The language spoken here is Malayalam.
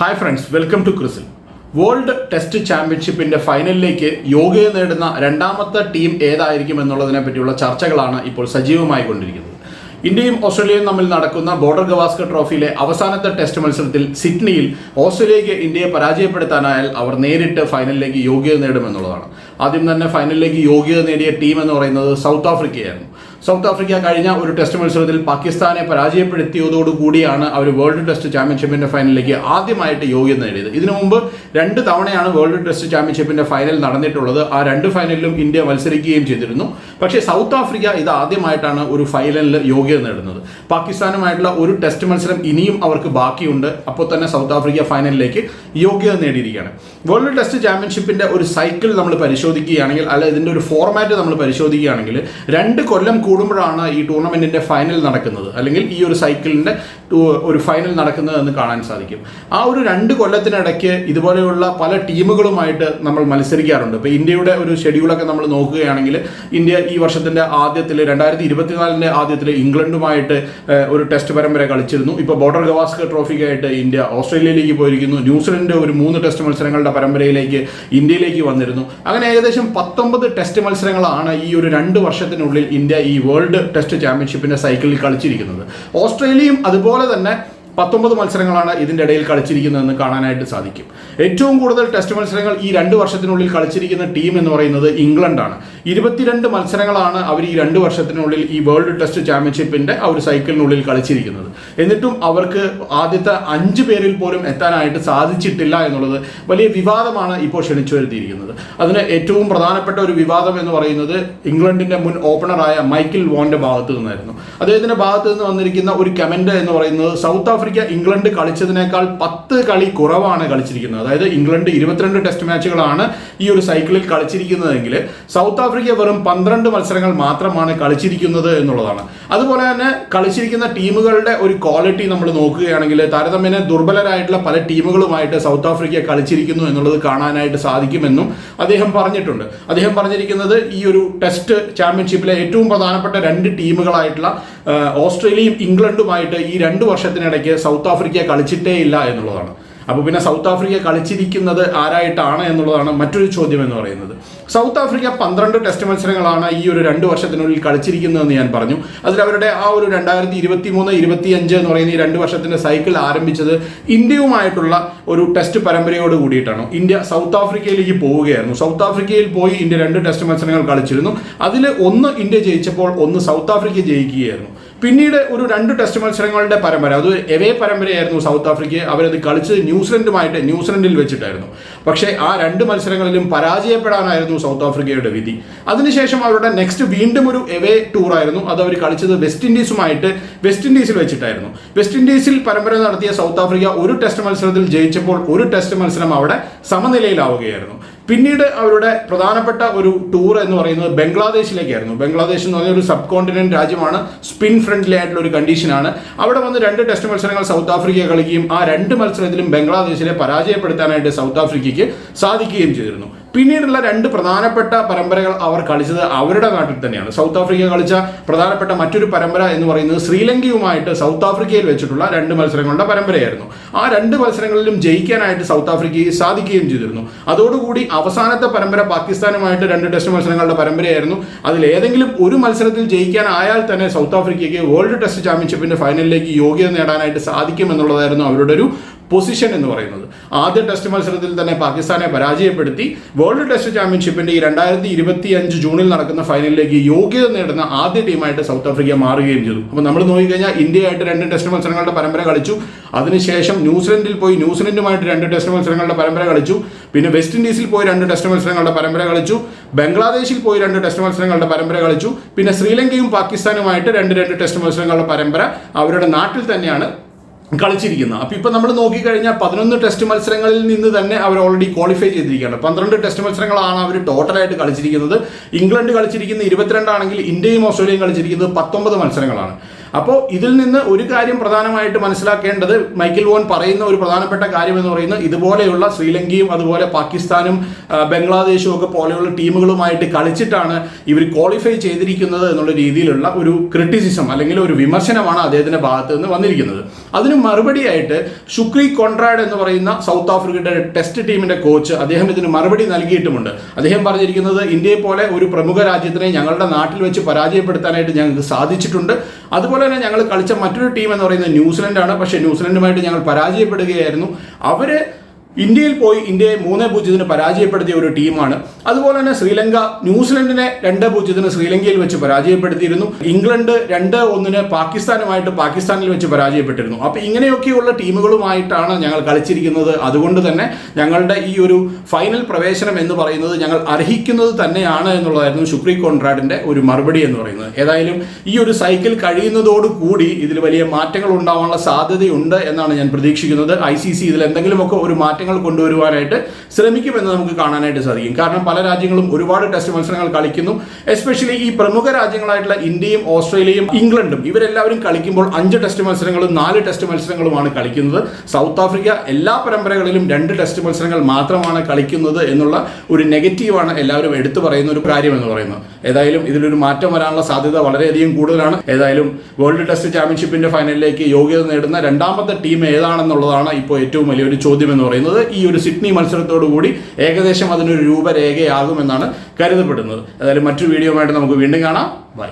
ഹായ് ഫ്രണ്ട്സ് വെൽക്കം ടു ക്രിസിൽ വേൾഡ് ടെസ്റ്റ് ചാമ്പ്യൻഷിപ്പിന്റെ ഫൈനലിലേക്ക് യോഗ്യത നേടുന്ന രണ്ടാമത്തെ ടീം ഏതായിരിക്കും എന്നുള്ളതിനെ പറ്റിയുള്ള ചർച്ചകളാണ് ഇപ്പോൾ സജീവമായി കൊണ്ടിരിക്കുന്നത്. ഇന്ത്യയും ഓസ്ട്രേലിയയും തമ്മിൽ നടക്കുന്ന ബോർഡർ ഗവാസ്കർ ട്രോഫിയിലെ അവസാനത്തെ ടെസ്റ്റ് മത്സരത്തിൽ സിഡ്നിയിൽ ഓസ്ട്രേലിയയ്ക്ക് ഇന്ത്യയെ പരാജയപ്പെടുത്താനായാൽ അവർ നേരിട്ട് ഫൈനലിലേക്ക് യോഗ്യത നേടുമെന്നുള്ളതാണ്. ആദ്യം തന്നെ ഫൈനലിലേക്ക് യോഗ്യത നേടിയ ടീം എന്ന് പറയുന്നത് സൗത്ത് ആഫ്രിക്കയായിരുന്നു സൗത്ത് ആഫ്രിക്ക കഴിഞ്ഞ ഒരു ടെസ്റ്റ് മത്സരത്തിൽ പാകിസ്ഥാനെ പരാജയപ്പെടുത്തിയതോടുകൂടിയാണ് അവർ വേൾഡ് ടെസ്റ്റ് ചാമ്പ്യൻഷിപ്പിന്റെ ഫൈനലിലേക്ക് ആദ്യമായിട്ട് യോഗ്യത നേടിയത്. ഇതിനു മുമ്പ് രണ്ട് തവണയാണ് വേൾഡ് ടെസ്റ്റ് ചാമ്പ്യൻഷിപ്പിന്റെ ഫൈനൽ നടന്നിട്ടുള്ളത്. ആ രണ്ട് ഫൈനലിലും ഇന്ത്യ മത്സരിക്കുകയും ചെയ്തിരുന്നു. പക്ഷേ സൗത്ത് ആഫ്രിക്ക ഇത് ആദ്യമായിട്ടാണ് ഒരു ഫൈനലിൽ യോഗ്യത നേടുന്നത്. പാകിസ്ഥാനുമായിട്ടുള്ള ഒരു ടെസ്റ്റ് മത്സരം ഇനിയും അവർക്ക് ബാക്കിയുണ്ട്. അപ്പോൾ തന്നെ സൗത്ത് ആഫ്രിക്ക ഫൈനലിലേക്ക് യോഗ്യത നേടിയിരിക്കുകയാണ്. വേൾഡ് ടെസ്റ്റ് ചാമ്പ്യൻഷിപ്പിന്റെ ഒരു സൈക്കിൾ നമ്മൾ പരിശോധിക്കുകയാണെങ്കിൽ അല്ല ഇതിന്റെ ഒരു ഫോർമാറ്റ് നമ്മൾ പരിശോധിക്കുകയാണെങ്കിൽ രണ്ട് കൊല്ലം കൂടുമ്പോഴാണ് ഈ ടൂർണമെന്റിന്റെ ഫൈനൽ നടക്കുന്നത്. അല്ലെങ്കിൽ ഈ ഒരു സൈക്കിളിന്റെ ഒരു ഫൈനൽ നടക്കുന്നത് എന്ന് കാണാൻ സാധിക്കും. ആ ഒരു രണ്ട് കൊല്ലത്തിനിടയ്ക്ക് ഇതുപോലെയുള്ള പല ടീമുകളുമായിട്ട് നമ്മൾ മത്സരിക്കാറുണ്ട്. ഇപ്പോൾ ഇന്ത്യയുടെ ഒരു ഷെഡ്യൂളൊക്കെ നമ്മൾ നോക്കുകയാണെങ്കിൽ ഇന്ത്യ ഈ വർഷത്തിന്റെ ആദ്യത്തിൽ രണ്ടായിരത്തി ഇരുപത്തിനാലിന്റെ ആദ്യത്തിൽ ഇംഗ്ലണ്ടുമായിട്ട് ഒരു ടെസ്റ്റ് പരമ്പര കളിച്ചിരുന്നു. ഇപ്പോൾ ബോർഡർ ഗവാസ്കർ ട്രോഫിക്കായിട്ട് ഇന്ത്യ ഓസ്ട്രേലിയയിലേക്ക് പോയിരിക്കുന്നു. ന്യൂസിലൻഡ് ഒരു മൂന്ന് ടെസ്റ്റ് മത്സരങ്ങളുടെ പരമ്പരയിലേക്ക് ഇന്ത്യയിലേക്ക് വന്നിരുന്നു. അങ്ങനെ ഏകദേശം പത്തൊമ്പത് ടെസ്റ്റ് മത്സരങ്ങളാണ് ഈ ഒരു രണ്ട് വർഷത്തിനുള്ളിൽ ഇന്ത്യ ഈ വേൾഡ് ടെസ്റ്റ് ചാമ്പ്യൻഷിപ്പിന്റെ സൈക്കിളിൽ കളിച്ചിരിക്കുന്നത്. ഓസ്ട്രേലിയയും അതുപോലെ തന്നെ പത്തൊമ്പത് മത്സരങ്ങളാണ് ഇതിന്റെ ഇടയിൽ കളിച്ചിരിക്കുന്നതെന്ന് കാണാനായിട്ട് സാധിക്കും. ഏറ്റവും കൂടുതൽ ടെസ്റ്റ് മത്സരങ്ങൾ ഈ രണ്ട് വർഷത്തിനുള്ളിൽ കളിച്ചിരിക്കുന്ന ടീം എന്ന് പറയുന്നത് ഇംഗ്ലണ്ടാണ്. ഇരുപത്തിരണ്ട് മത്സരങ്ങളാണ് അവർ ഈ രണ്ട് വർഷത്തിനുള്ളിൽ ഈ വേൾഡ് ടെസ്റ്റ് ചാമ്പ്യൻഷിപ്പിന്റെ ആ ഒരു സൈക്കിളിനുള്ളിൽ കളിച്ചിരിക്കുന്നത്. എന്നിട്ടും അവർക്ക് ആദ്യത്തെ അഞ്ച് പേരിൽ പോലും എത്താനായിട്ട് സാധിച്ചിട്ടില്ല എന്നുള്ളത് വലിയ വിവാദമാണ് ഇപ്പോൾ ക്ഷണിച്ചു വരുത്തിയിരിക്കുന്നത്. അതിന് ഏറ്റവും പ്രധാനപ്പെട്ട ഒരു വിവാദം എന്ന് പറയുന്നത് ഇംഗ്ലണ്ടിന്റെ മുൻ ഓപ്പണറായ മൈക്കിൾ വോണിന്റെ ഭാഗത്ത് നിന്നായിരുന്നു. അദ്ദേഹത്തിന്റെ ഭാഗത്ത് നിന്ന് വന്നിരിക്കുന്ന ഒരു കമന്റ് എന്ന് പറയുന്നത് സൗത്ത് ആഫ്രിക്ക ഇംഗ്ലണ്ട് കളിച്ചതിനേക്കാൾ പത്ത് കളി കുറവാണ് കളിച്ചിരിക്കുന്നത്. അതായത് ഇംഗ്ലണ്ട് ഇരുപത്തിരണ്ട് ടെസ്റ്റ് മാച്ചുകളാണ് ഈ ഒരു സൈക്കിളിൽ കളിച്ചിരിക്കുന്നതെങ്കിൽ സൗത്ത് ആഫ്രിക്ക വെറും പന്ത്രണ്ട് മത്സരങ്ങൾ മാത്രമാണ് കളിച്ചിരിക്കുന്നത് എന്നുള്ളതാണ്. അതുപോലെ തന്നെ കളിച്ചിരിക്കുന്ന ടീമുകളുടെ ഒരു ക്വാളിറ്റി നമ്മൾ നോക്കുകയാണെങ്കിൽ താരതമ്യേന ദുർബലരായിട്ടുള്ള പല ടീമുകളുമായിട്ട് സൗത്ത് ആഫ്രിക്ക കളിച്ചിരിക്കുന്നു എന്നുള്ളത് കാണാനായിട്ട് സാധിക്കുമെന്നും അദ്ദേഹം പറഞ്ഞിട്ടുണ്ട്. അദ്ദേഹം പറഞ്ഞിരിക്കുന്നത് ഈ ഒരു ടെസ്റ്റ് ചാമ്പ്യൻഷിപ്പിലെ ഏറ്റവും പ്രധാനപ്പെട്ട രണ്ട് ടീമുകളായിട്ടുള്ള ഓസ്ട്രേലിയയും ഇംഗ്ലണ്ടുമായിട്ട് ഈ രണ്ട് വർഷത്തിനിടയ്ക്ക് സൗത്ത് ആഫ്രിക്ക കളിച്ചിട്ടേ ഇല്ല എന്നുള്ളതാണ്. അപ്പോൾ പിന്നെ സൗത്ത് ആഫ്രിക്ക കളിച്ചിരിക്കുന്നത് ആരായിട്ടാണ് എന്നുള്ളതാണ് മറ്റൊരു ചോദ്യം എന്ന് പറയുന്നത്. സൗത്ത് ആഫ്രിക്ക പന്ത്രണ്ട് ടെസ്റ്റ് മത്സരങ്ങളാണ് ഈ ഒരു രണ്ട് വർഷത്തിനുള്ളിൽ കളിച്ചിരിക്കുന്നതെന്ന് ഞാൻ പറഞ്ഞു. അതിൽ അവരുടെ ആ ഒരു രണ്ടായിരത്തി ഇരുപത്തി മൂന്ന് ഇരുപത്തി അഞ്ച് എന്ന് പറയുന്ന ഈ രണ്ട് വർഷത്തിന്റെ സൈക്കിൾ ആരംഭിച്ചത് ഇന്ത്യയുമായിട്ടുള്ള ഒരു ടെസ്റ്റ് പരമ്പരയോട് കൂടിയിട്ടാണ്. ഇന്ത്യ സൗത്ത് ആഫ്രിക്കയിലേക്ക് പോവുകയായിരുന്നു. സൗത്ത് ആഫ്രിക്കയിൽ പോയി ഇന്ത്യ രണ്ട് ടെസ്റ്റ് മത്സരങ്ങൾ കളിച്ചിരുന്നു. അതിൽ ഒന്ന് ഇന്ത്യ ജയിച്ചപ്പോൾ ഒന്ന് സൗത്ത് ആഫ്രിക്ക ജയിക്കുകയായിരുന്നു. പിന്നീട് ഒരു രണ്ട് ടെസ്റ്റ് മത്സരങ്ങളുടെ പരമ്പര അത് എവേ പരമ്പരയായിരുന്നു സൗത്ത് ആഫ്രിക്ക അവരത് കളിച്ചത് ന്യൂസിലൻഡുമായിട്ട് ന്യൂസിലൻഡിൽ വെച്ചിട്ടായിരുന്നു. പക്ഷേ ആ രണ്ട് മത്സരങ്ങളിലും പരാജയപ്പെടാനായിരുന്നു സൗത്ത് ആഫ്രിക്കയുടെ വിധി. അതിനുശേഷം അവരുടെ നെക്സ്റ്റ് വീണ്ടും ഒരു എവേ ടൂർ ആയിരുന്നു. അത് അവർ കളിച്ചത് വെസ്റ്റ് ഇൻഡീസുമായിട്ട് വെസ്റ്റ് ഇൻഡീസിൽ വെച്ചിട്ടായിരുന്നു. വെസ്റ്റ് ഇൻഡീസിൽ പരമ്പര നടത്തിയ സൗത്ത് ആഫ്രിക്ക ഒരു ടെസ്റ്റ് മത്സരത്തിൽ ജയിച്ചപ്പോൾ ഒരു ടെസ്റ്റ് മത്സരം അവിടെ സമനിലയിലാവുകയായിരുന്നു. പിന്നീട് അവരുടെ പ്രധാനപ്പെട്ട ഒരു ടൂർ എന്ന് പറയുന്നത് ബംഗ്ലാദേശിലേക്കായിരുന്നു. ബംഗ്ലാദേശ് എന്ന് പറഞ്ഞ ഒരു സബ് കോണ്ടിനെന്റ് രാജ്യമാണ്. സ്പിൻ ഫ്രണ്ട്ലി ആയിട്ടുള്ള ഒരു കണ്ടീഷനാണ് അവിടെ വന്ന് രണ്ട് ടെസ്റ്റ് മത്സരങ്ങൾ സൗത്ത് ആഫ്രിക്ക കളിക്കുകയും ആ രണ്ട് മത്സരത്തിലും ബംഗ്ലാദേശിനെ പരാജയപ്പെടുത്താനായിട്ട് സൗത്ത് ആഫ്രിക്കയ്ക്ക് സാധിക്കുകയും ചെയ്തിരുന്നു. പിന്നീടുള്ള രണ്ട് പ്രധാനപ്പെട്ട പരമ്പരകൾ അവർ കളിച്ചത് അവരുടെ നാട്ടിൽ തന്നെയാണ്. സൗത്ത് ആഫ്രിക്ക കളിച്ച പ്രധാനപ്പെട്ട മറ്റൊരു പരമ്പര എന്ന് പറയുന്നത് ശ്രീലങ്കയുമായിട്ട് സൗത്ത് ആഫ്രിക്കയിൽ വെച്ചിട്ടുള്ള രണ്ട് മത്സരങ്ങളുടെ പരമ്പരയായിരുന്നു. ആ രണ്ട് മത്സരങ്ങളിലും ജയിക്കാനായിട്ട് സൗത്ത് ആഫ്രിക്കയെ സാധിക്കുകയും ചെയ്തിരുന്നു. അതോടുകൂടി അവസാനത്തെ പരമ്പര പാകിസ്ഥാനുമായിട്ട് രണ്ട് ടെസ്റ്റ് മത്സരങ്ങളുടെ പരമ്പരയായിരുന്നു. അതിൽ ഏതെങ്കിലും ഒരു മത്സരത്തിൽ ജയിക്കാനായാൽ തന്നെ സൗത്ത് ആഫ്രിക്കയ്ക്ക് വേൾഡ് ടെസ്റ്റ് ചാമ്പ്യൻഷിപ്പിന്റെ ഫൈനലിലേക്ക് യോഗ്യത നേടാനായിട്ട് സാധിക്കും എന്നുള്ളതായിരുന്നു അവരുടെ ഒരു പൊസിഷൻ എന്ന് പറയുന്നത്. ആദ്യ ടെസ്റ്റ് മത്സരത്തിൽ തന്നെ പാകിസ്ഥാനെ പരാജയപ്പെടുത്തി. വേൾഡ് ടെസ്റ്റ് ചാമ്പ്യൻഷിപ്പിന്റെ ഈ രണ്ടായിരത്തി ഇരുപത്തി അഞ്ച് ജൂണിൽ നടക്കുന്ന ഫൈനലിലേക്ക് യോഗ്യത നേടുന്ന ആദ്യ ടീമായിട്ട് സൗത്ത് ആഫ്രിക്ക മാറുകയും ചെയ്തു. അപ്പോൾ നമ്മൾ നോക്കിക്കഴിഞ്ഞാൽ ഇന്ത്യയായിട്ട് രണ്ട് ടെസ്റ്റ് മത്സരങ്ങളുടെ പരമ്പര കളിച്ചു. അതിനുശേഷം ന്യൂസിലൻഡിൽ പോയി ന്യൂസിലൻഡുമായിട്ട് രണ്ട് ടെസ്റ്റ് മത്സരങ്ങളുടെ പരമ്പര കളിച്ചു. പിന്നെ വെസ്റ്റ് ഇൻഡീസിൽ പോയി രണ്ട് ടെസ്റ്റ് മത്സരങ്ങളുടെ പരമ്പര കളിച്ചു. ബംഗ്ലാദേശിൽ പോയി രണ്ട് ടെസ്റ്റ് മത്സരങ്ങളുടെ പരമ്പര കളിച്ചു. പിന്നെ ശ്രീലങ്കയും പാകിസ്ഥാനുമായിട്ട് രണ്ട് രണ്ട് ടെസ്റ്റ് മത്സരങ്ങളുടെ പരമ്പര അവരുടെ നാട്ടിൽ തന്നെയാണ് കളിച്ചിരിക്കുന്നത് അപ്പോൾ ഇപ്പം നമ്മൾ നോക്കിക്കഴിഞ്ഞാൽ പതിനൊന്ന് ടെസ്റ്റ് മത്സരങ്ങളിൽ നിന്ന് തന്നെ അവർ ഓൾറെഡി ക്വാളിഫൈ ചെയ്തിരിക്കുകയാണ്. പന്ത്രണ്ട് ടെസ്റ്റ് മത്സരങ്ങളാണ് അവർ ടോട്ടലായിട്ട് കളിച്ചിരിക്കുന്നത്. ഇംഗ്ലണ്ട് കളിച്ചിരിക്കുന്ന ഇരുപത്തിരണ്ടാണെങ്കിൽ ഇന്ത്യയും ഓസ്ട്രേലിയയും കളിച്ചിരിക്കുന്നത് പത്തൊമ്പത് മത്സരങ്ങളാണ്. അപ്പോൾ ഇതിൽ നിന്ന് ഒരു കാര്യം പ്രധാനമായിട്ട് മനസ്സിലാക്കേണ്ടത് മൈക്കിൾ വോൺ പറയുന്ന ഒരു പ്രധാനപ്പെട്ട കാര്യം എന്ന് പറയുന്നത് ഇതുപോലെയുള്ള ശ്രീലങ്കയും അതുപോലെ പാകിസ്ഥാനും ബംഗ്ലാദേശും ഒക്കെ പോലെയുള്ള ടീമുകളുമായിട്ട് കളിച്ചിട്ടാണ് ഇവർ ക്വാളിഫൈ ചെയ്തിരിക്കുന്നത് എന്നുള്ള രീതിയിലുള്ള ഒരു ക്രിറ്റിസിസം അല്ലെങ്കിൽ ഒരു വിമർശനമാണ് അദ്ദേഹത്തിന്റെ ഭാഗത്ത് നിന്ന് വന്നിരിക്കുന്നത്. അതിന് മറുപടിയായിട്ട് ഷുക്രി കോൺട്രാഡ് എന്ന് പറയുന്ന സൗത്ത് ആഫ്രിക്കയുടെ ടെസ്റ്റ് ടീമിന്റെ കോച്ച് അദ്ദേഹം ഇതിന് മറുപടി നൽകിയിട്ടുമുണ്ട്. അദ്ദേഹം പറഞ്ഞിരിക്കുന്നത് ഇന്ത്യയെ പോലെ ഒരു പ്രമുഖ രാജ്യത്തിനെ ഞങ്ങളുടെ നാട്ടിൽ വെച്ച് പരാജയപ്പെടുത്താനായിട്ട് ഞങ്ങൾക്ക് സാധിച്ചിട്ടുണ്ട്. അതുപോലെ തന്നെ ഞങ്ങൾ കളിച്ച മറ്റൊരു ടീം എന്ന് പറയുന്നത് ന്യൂസിലൻഡാണ്. പക്ഷേ ന്യൂസിലൻഡുമായിട്ട് ഞങ്ങൾ പരാജയപ്പെടുകയായിരുന്നു. അവർ ഇന്ത്യയിൽ പോയി ഇന്ത്യയെ മൂന്ന് പൂജ്യത്തിന് പരാജയപ്പെടുത്തിയ ഒരു ടീമാണ്. അതുപോലെ തന്നെ ശ്രീലങ്ക ന്യൂസിലൻഡിനെ രണ്ട് പൂജ്യത്തിന് ശ്രീലങ്കയിൽ വെച്ച് പരാജയപ്പെടുത്തിയിരുന്നു. ഇംഗ്ലണ്ട് രണ്ട് ഒന്നിന് പാകിസ്ഥാനുമായിട്ട് പാകിസ്ഥാനിൽ വെച്ച് പരാജയപ്പെട്ടിരുന്നു. അപ്പൊ ഇങ്ങനെയൊക്കെയുള്ള ടീമുകളുമായിട്ടാണ് ഞങ്ങൾ കളിച്ചിരിക്കുന്നത്. അതുകൊണ്ട് തന്നെ ഞങ്ങളുടെ ഈ ഒരു ഫൈനൽ പ്രവേശനം എന്ന് പറയുന്നത് ഞങ്ങൾ അർഹിക്കുന്നത് തന്നെയാണ് എന്നുള്ളതായിരുന്നു ശുക്രി കോൺട്രാഡിന്റെ ഒരു മറുപടി എന്ന് പറയുന്നത്. ഏതായാലും ഈ ഒരു സൈക്കിൾ കഴിയുന്നതോടുകൂടി ഇതിൽ വലിയ മാറ്റങ്ങൾ ഉണ്ടാവാനുള്ള സാധ്യതയുണ്ട് എന്നാണ് ഞാൻ പ്രതീക്ഷിക്കുന്നത്. ഐ സി സി ഇതിൽ എന്തെങ്കിലുമൊക്കെ ഒരു മാറ്റങ്ങൾ കൊണ്ടുവരുവാനായിട്ട് ശ്രമിക്കുമെന്ന് നമുക്ക് കാണാനായിട്ട് സാധിക്കും. കാരണം പല രാജ്യങ്ങളും ഒരുപാട് ടെസ്റ്റ് മത്സരങ്ങൾ കളിക്കുന്നു. എസ്പെഷ്യലി ഈ പ്രമുഖ രാജ്യങ്ങളായിട്ടുള്ള ഇന്ത്യയും ഓസ്ട്രേലിയയും ഇംഗ്ലണ്ടും ഇവരെല്ലാവരും കളിക്കുമ്പോൾ അഞ്ച് ടെസ്റ്റ് മത്സരങ്ങളും നാല് ടെസ്റ്റ് മത്സരങ്ങളുമാണ് കളിക്കുന്നത്. സൗത്ത് ആഫ്രിക്ക എല്ലാ പരമ്പരകളിലും രണ്ട് ടെസ്റ്റ് മത്സരങ്ങൾ മാത്രമാണ് കളിക്കുന്നത് എന്നുള്ള ഒരു നെഗറ്റീവാണ് എല്ലാവരും എടുത്തു പറയുന്ന ഒരു കാര്യം എന്ന് പറയുന്നത്. ഏതായാലും ഇതിലൊരു മാറ്റം വരാനുള്ള സാധ്യത വളരെയധികം കൂടുതലാണ്. ഏതായാലും വേൾഡ് ടെസ്റ്റ് ചാമ്പ്യൻഷിപ്പിന്റെ ഫൈനലിലേക്ക് യോഗ്യത നേടുന്ന രണ്ടാമത്തെ ടീം ഏതാണെന്നുള്ളതാണ് ഇപ്പോൾ ഏറ്റവും വലിയൊരു ചോദ്യം എന്ന് പറയുന്നത്. ഈ ഒരു സിഡ്നി മത്സരത്തോടുകൂടി ഏകദേശം അതിനൊരു രൂപരേഖയാകുമെന്നാണ് കരുതപ്പെടുന്നത്. ഏതായാലും മറ്റൊരു വീഡിയോ ആയിട്ട് നമുക്ക് വീണ്ടും കാണാം. ബൈ.